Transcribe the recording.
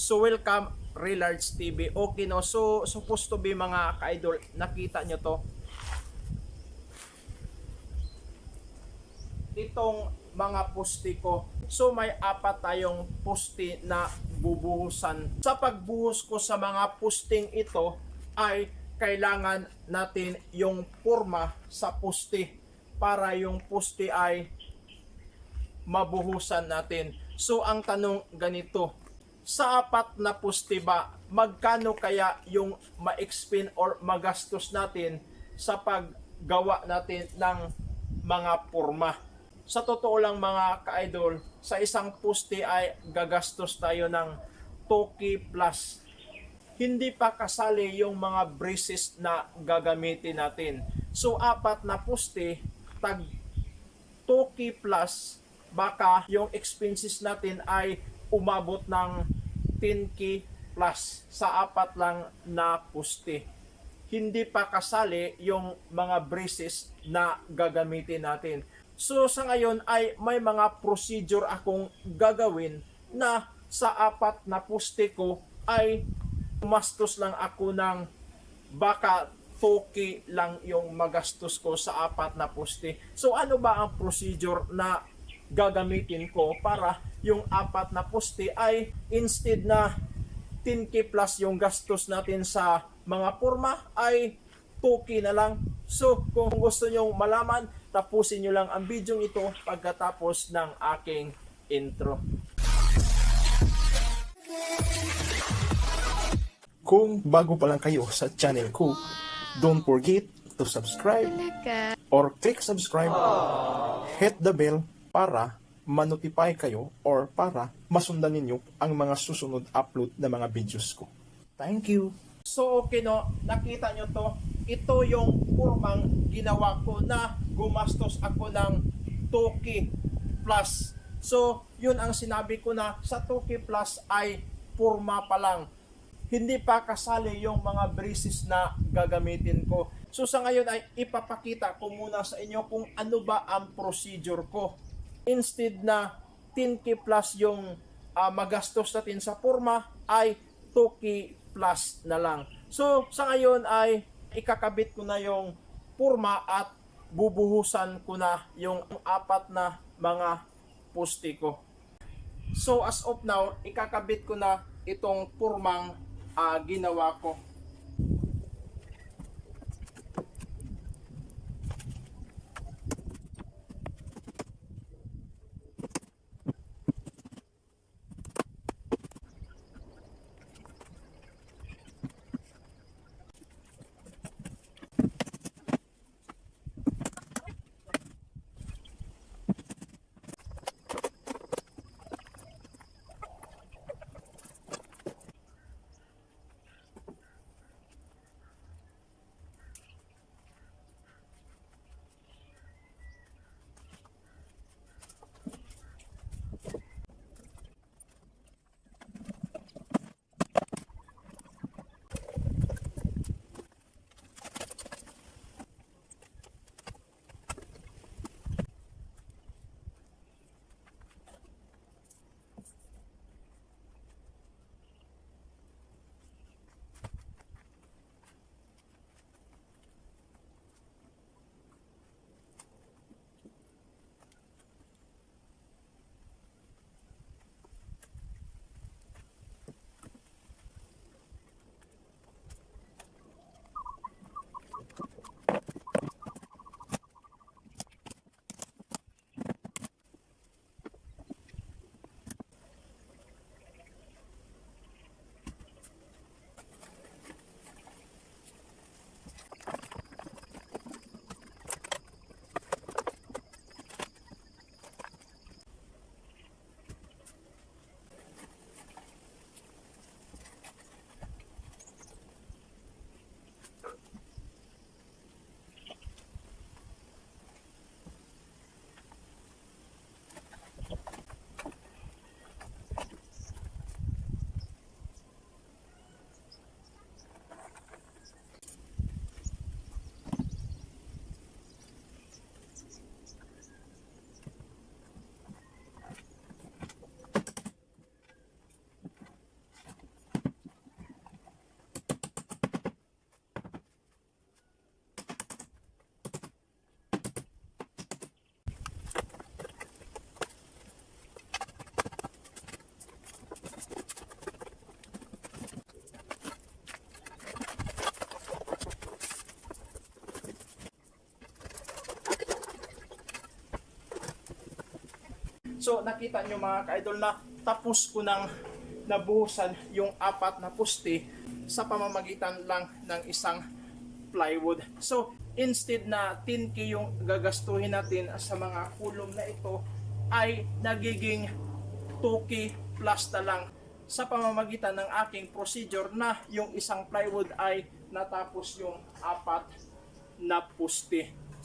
So welcome Relards TV. Okay no. So supposed to be mga ka-idol, nakita nyo to. Itong mga pusti ko. So may apat tayong pusti na bubuhusan. Sa pagbuhos ko sa mga pusting ito ay kailangan natin yung forma sa pusti para yung pusti ay mabuhusan natin. So ang tanong ganito, sa apat na pusti ba, magkano kaya yung ma-expend or magastos natin sa paggawa natin ng mga forma? Sa totoo lang mga ka-idol, sa isang pusti ay gagastos tayo ng 2K plus. Hindi pa kasali yung mga braces na gagamitin natin. So apat na pusti, tag 2K plus, baka yung expenses natin ay umabot ng 10K plus sa apat lang na puste. Hindi pa kasali yung mga braces na gagamitin natin. So sa ngayon ay may mga procedure akong gagawin na sa apat na puste ko ay umastos lang ako ng baka 2K lang yung magastos ko sa apat na poste. So ano ba ang procedure na gagamitin ko para yung apat na poste ay instead na 10k plus yung gastos natin sa mga forma ay 2k na lang. So kung gusto nyo malaman, tapusin nyo lang ang video ito pagkatapos ng aking intro. Kung bago pa lang kayo sa channel ko, don't forget to subscribe or click subscribe, hit the bell para ma-notify kayo or para masundan ninyo ang mga susunod upload na mga videos ko. Thank you! So okay no, nakita nyo to. Ito yung kurmang ginawa ko na gumastos ako ng 2K plus. So yun ang sinabi ko na sa 2K plus ay purma pa lang. Hindi pa kasali yung mga braces na gagamitin ko. So sa ngayon ay ipapakita ko muna sa inyo kung ano ba ang procedure ko. Instead na 10K plus yung ah, magastos natin sa forma ay 2K plus na lang. So, sa ngayon ay ikakabit ko na yung forma at bubuhusan ko na yung apat na mga poste ko. So, as of now, ikakabit ko na itong formang ah, ginawa ko. So nakita nyo mga ka-idol na tapos ko nang nabuhusan yung apat na puste sa pamamagitan lang ng isang plywood. So instead na 10k yung gagastuhin natin sa mga kulong na ito ay nagiging 2k plus na lang sa pamamagitan ng aking procedure na yung isang plywood ay natapos yung apat na puste.